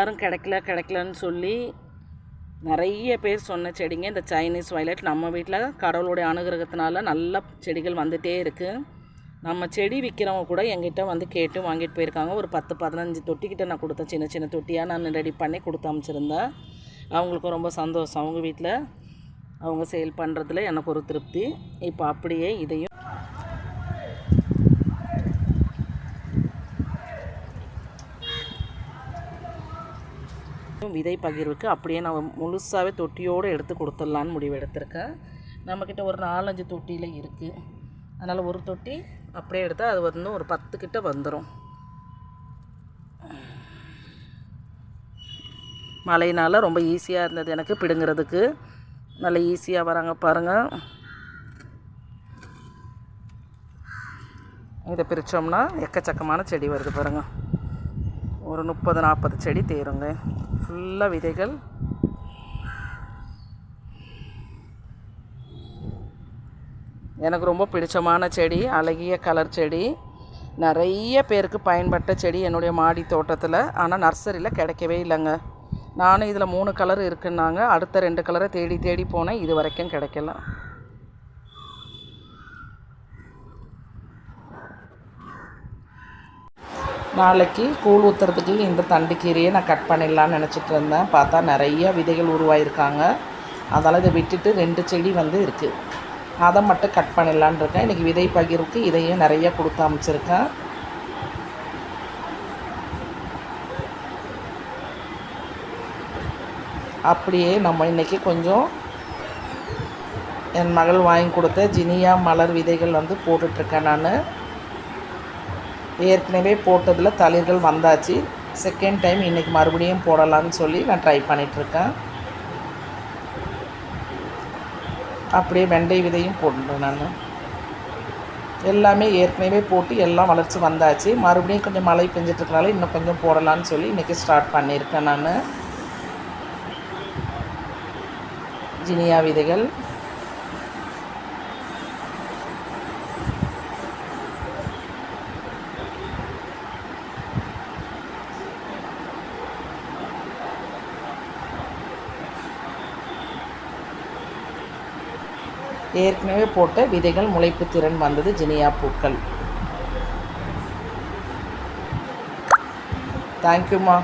யாரும் கிடைக்கல கிடைக்கலன்னு சொல்லி நிறைய பேர் சொன்ன செடிங்க. இந்த சைனீஸ் வயலட் நம்ம வீட்டில் கடவுளுடைய அனுகிரகத்தினால நல்ல செடிகள் வந்துகிட்டே இருக்குது நம்ம செடி விற்கிறவங்க கூட எங்கிட்ட வந்து கேட்டு வாங்கிட்டு போயிருக்காங்க. ஒரு பத்து பதினஞ்சு தொட்டிக்கிட்ட நான் கொடுத்தேன். சின்ன சின்ன தொட்டியாக நான் ரெடி பண்ணி கொடுத்து அனுப்பிச்சிருந்தேன் அவங்களுக்கும் ரொம்ப சந்தோஷம். அவங்க வீட்டில் அவங்க சேல் பண்ணுறதுல எனக்கு ஒரு திருப்தி. இப்போ அப்படியே இதையும் விதை பகிர்வுக்கு அப்படியே நான் முழுசாகவே தொட்டியோடு எடுத்து கொடுத்துடலான்னு முடிவு எடுத்திருக்கேன் நம்மக்கிட்ட ஒரு நாலஞ்சு தொட்டியில் இருக்குது அதனால் ஒரு தொட்டி அப்படியே எடுத்தால் அது வந்து ஒரு பத்து கிட்ட வந்துடும் மழையினால் ரொம்ப ஈஸியாக இருந்தது எனக்கு பிடுங்கிறதுக்கு. நல்ல ஈஸியாக வராங்க பாருங்கள் இதை பிரித்தோம்னா எக்கச்சக்கமான செடி வருது பாருங்கள் ஒரு முப்பது நாற்பது செடி தேருங்க. ஃபுல்லாக விதைகள். எனக்கு ரொம்ப பிடிச்சமான செடி அழகிய கலர் செடி. நிறைய பேருக்கு பயன்பட்ட செடி என்னுடைய மாடி தோட்டத்தில். ஆனால் நர்சரியில் கிடைக்கவே இல்லைங்க. நானும் இதில் மூணு கலர் இருக்குன்னாங்க. அடுத்த ரெண்டு கலரை தேடி தேடி போனேன். இது வரைக்கும் கிடைக்கல. நாளைக்கு கூழ் ஊற்றுறதுக்கு இந்த தண்டுக்கீரையை நான் கட் பண்ணிடலான்னு நினச்சிட்டு இருந்தேன். பார்த்தா நிறைய விதைகள் உருவாயிருக்காங்க. அதனால் இதை விட்டுட்டு ரெண்டு செடி வந்து இருக்குது அதை மட்டும் கட் பண்ணிடலான் இருக்கேன். இன்றைக்கி விதை பகிர்வுக்கு இதையும் நிறைய கொடுத்து அமைச்சிருக்கேன். அப்படியே நம்ம இன்றைக்கி கொஞ்சம் என் மகள் வாங்கி கொடுத்த ஜினியா மலர் விதைகள் வந்து போட்டுட்ருக்கேன் நான். ஏற்கனவே போட்டதில் தளிர்கள் வந்தாச்சு. செகண்ட் டைம் இன்றைக்கி மறுபடியும் போடலான்னு சொல்லி நான் ட்ரை பண்ணிகிட்ருக்கேன் அப்படியே வெண்டை விதையும் போட்டுட்டேன் நான். எல்லாமே ஏற்கனவே போட்டு எல்லாம் வளர்ச்சி வந்தாச்சு. மறுபடியும் கொஞ்சம் மழை பெஞ்சிட்ருக்கனால இன்னும் கொஞ்சம் போடலான்னு சொல்லி இன்றைக்கி ஸ்டார்ட் பண்ணியிருக்கேன் நான். ஜினியா விதைகள். ஏற்கனவே போட்ட விதைகள் முளைப்பு திறன் வந்தது ஜினியா பூக்கள். தேங்க்யூம்மா